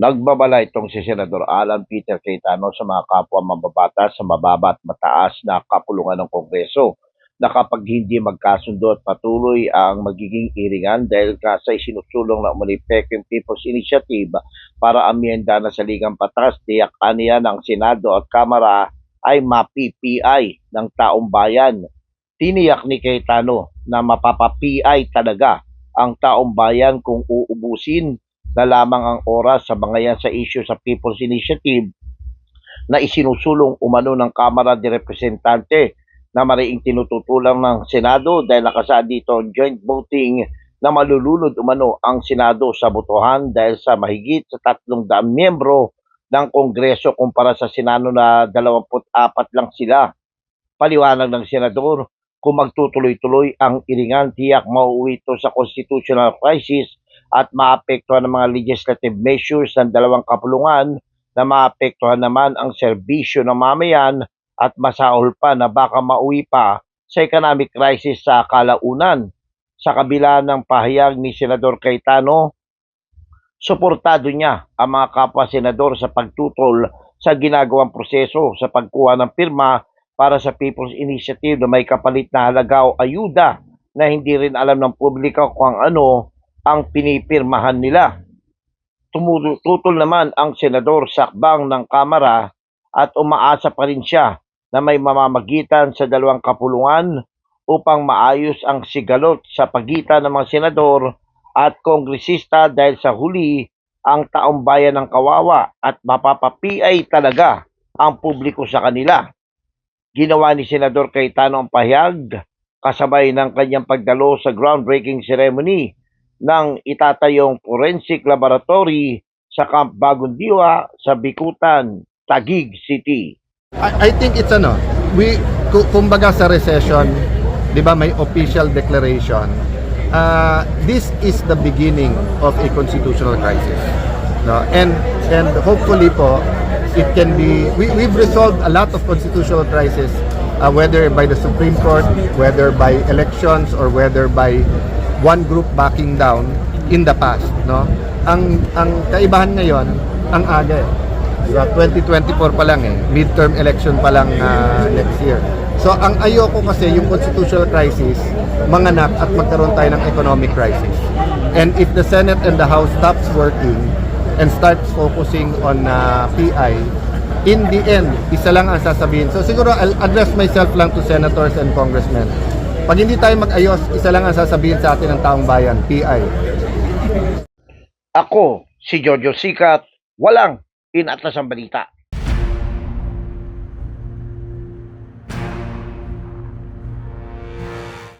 Nagbabala itong si Senador Alan Peter Cayetano sa mga kapwa mambabatas sa mababa at mataas na kapulungan ng Kongreso na kapag hindi magkasundo at patuloy ang magiging iringan dahil kasi sinusulong na umunipek yung People's Initiative para amyenda na sa ligang patas, tiyak aniya ng Senado at Kamara ay mapi-PI ng taong bayan. Tiniyak ni Cayetano na mapapa-PI talaga ang taong bayan kung uubusin na lamang ang oras sa mga yan sa issue sa People's Initiative na isinusulong umano ng Kamara de Representante na mariing tinututulang ng Senado dahil nakasaad dito joint voting na malulunod umano ang Senado sa botohan dahil sa mahigit sa tatlong daang miyembro ng Kongreso kumpara sa Senado na 24 lang sila. Paliwanag ng Senador, kung magtutuloy-tuloy ang iringan, tiyak mauwi ito sa constitutional crisis at maapektuhan ng mga legislative measures ng dalawang kapulungan na maapektuhan naman ang serbisyo ng mamayan at masahol pa na baka mauwi pa sa economic crisis sa kalaunan. Sa kabila ng pahayag ni Senador Cayetano, suportado niya ang mga kapwa senador sa pagtutol sa ginagawang proseso sa pagkuha ng pirma para sa People's Initiative na may kapalit na halaga o ayuda na hindi rin alam ng publiko kung ano ang pinipirmahan nila. Tumututol naman ang senador sa akbang ng Kamara at umaasa pa rin siya na may mamamagitan sa dalawang kapulungan upang maayos ang sigalot sa pagitan ng mga senador at kongresista dahil sa huli ang taong bayan ng kawawa at mapapapiay talaga ang publiko sa kanila. Ginawa ni Senador Cayetano ang pahayag kasabay ng kanyang pagdalo sa groundbreaking ceremony ng itatayong forensic laboratory sa Camp Bagong Diwa sa Bikutan, Taguig City. I, I think it's ano, we ku- kumbaga sa recession, 'di ba may official declaration. Uh, this is the beginning of a constitutional crisis. No? And and hopefully po it can be we, we've resolved a lot of constitutional crisis uh, whether by the Supreme Court, whether by elections or whether by one group backing down in the past, no? Ang ang kaibahan ngayon, ang aga eh. Diba? 2024 pa lang eh. Midterm election pa lang ah, next year. So ang ayoko kasi yung constitutional crisis manganak at magkaroon tayo ng economic crisis. And if the Senate and the House stops working and starts focusing on ah, PI, in the end, isa lang ang sasabihin. So siguro I'll address myself lang to senators and congressmen. Pag hindi tayo mag-ayos, isa lang ang sasabihin sa atin ng taong bayan, PI. Ako, si Jojo Sikat, walang inatas ang balita.